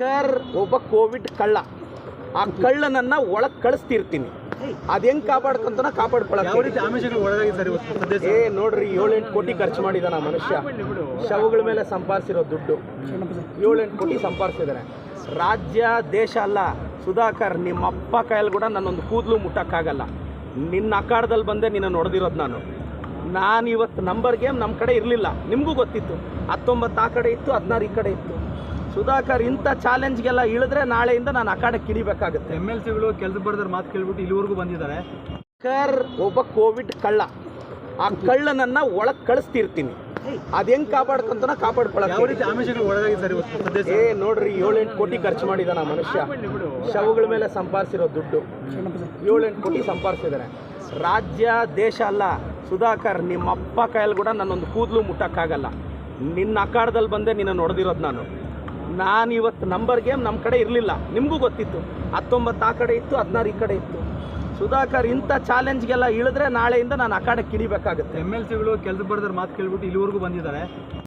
ಕರ್ ಒಬ್ಬ ಕೋವಿಡ್ ಕಳ್ಳ. ಆ ಕಳ್ಳನನ್ನ ಒಳಗ್ ಕಳಿಸ್ತಿರ್ತೀನಿ. ಅದ್ ಹೆಂಗ್ ಕಾಪಾಡ್ಕೊಂತ ಕಾಪಾಡ್ಕೊಳ್ಳೇ ಏ ನೋಡ್ರಿ ಏಳೆಂಟು ಕೋಟಿ ಖರ್ಚು ಮಾಡಿದಾನ ಮನುಷ್ಯ. ಶವಗಳ ಮೇಲೆ ಸಂಪಾದಿಸಿರೋ ದುಡ್ಡು. ಏಳೆಂಟು ಕೋಟಿ ಸಂಪಾದಿಸಿದಾನೆ ರಾಜ್ಯ ದೇಶ ಅಲ್ಲ. ಸುಧಾಕರ್ ನಿಮ್ಮ ಅಪ್ಪ ಕೈಯಲ್ಲಿ ಕೂಡ ನನ್ನೊಂದು ಕೂದಲು ಮುಟ್ಟಕ್ಕಾಗಲ್ಲ. ನಿನ್ನ ಅಖಾಡದಲ್ಲಿ ಬಂದೆ ನಿನ್ನ ನೋಡ್ದಿರೋದು ನಾನು. ನಾನು ಇವತ್ತು ನಂಬರ್ ಗೇಮ್ ನಮ್ಮ ಕಡೆ ಇರಲಿಲ್ಲ. ನಿಮಗೂ ಗೊತ್ತಿತ್ತು. ಹತ್ತೊಂಬತ್ತು ಆ ಕಡೆ ಇತ್ತು ಹದಿನಾರು ಈ ಕಡೆ ಇತ್ತು. ಸುಧಾಕರ್ ಇಂಥ ಚಾಲೆಂಜ್ಗೆಲ್ಲ ಇಳಿದ್ರೆ ನಾಳೆಯಿಂದ ನಾನು ಅಖಾಡಕ್ಕೆ ಕಿಳಿಬೇಕಾಗುತ್ತೆ ಎಂ ಎಲ್ ಸಿಗಳು ಕೆಲಸ ಬರೆದ್ರೆ ಮಾತು ಕೇಳ್ಬಿಟ್ಟು ಇಲ್ಲಿವರೆಗೂ ಬಂದಿದ್ದಾರೆ. ಸುಧಾಕರ್ ಒಬ್ಬ ಕೋವಿಡ್ ಕಳ್ಳ. ಆ ಕಳ್ಳನನ್ನ ಒಳಗೆ ಕಳಿಸ್ತಿರ್ತೀನಿ. ಅದ್ ಹೆಂಗ್ ಇವತ್ತು ಸದ್ಯ ಏ ನೋಡ್ರಿ ಏಳೆಂಟು ಕೋಟಿ ಖರ್ಚು ಮಾಡಿದಾನ ಮನುಷ್ಯ. ಶವಗಳ ಮೇಲೆ ಸಂಪಾದಿಸಿರೋ ದುಡ್ಡು. ಏಳೆಂಟು ಕೋಟಿ ಸಂಪಾದಿಸಿದಾನೆ. ರಾಜ್ಯ ದೇಶ ಅಲ್ಲ. ಸುಧಾಕರ್ ನಿಮ್ಮ ಅಪ್ಪ ಕೈಯಲ್ಲಿ ಕೂಡ ನನ್ನೊಂದು ಕೂದಲು ಮುಟ್ಟಕ್ಕಾಗಲ್ಲ. ನಿನ್ನ ಅಖಾಡದಲ್ಲಿ ಬಂದೆ ನಿನ್ನ ನೋಡ್ದಿರೋದು ನಾನು. ನಾನು ಇವತ್ತು ನಂಬರ್ ಗೇಮ್ ನಮ್ಮ ಕಡೆ ಇರಲಿಲ್ಲ. ನಿಮಗೂ ಗೊತ್ತಿತ್ತು. ಹತ್ತೊಂಬತ್ತು ಆ ಕಡೆ ಇತ್ತು, ಹದಿನಾರು ಈ ಕಡೆ ಇತ್ತು. ಸುಧಾಕರ್ ಇಂಥ ಚಾಲೆಂಜ್ಗೆಲ್ಲ ಇಳಿದ್ರೆ ನಾಳೆಯಿಂದ ನಾನು ಆ ಕಡೆ ಕಿಡಿಬೇಕಾಗುತ್ತೆ. ಎಂ ಎಲ್ ಸಿಗಳು ಕೆಲಸ ಬರೆದ್ರೆ ಮಾತು ಕೇಳ್ಬಿಟ್ಟು ಇಲ್ಲಿವರೆಗೂ ಬಂದಿದ್ದಾರೆ.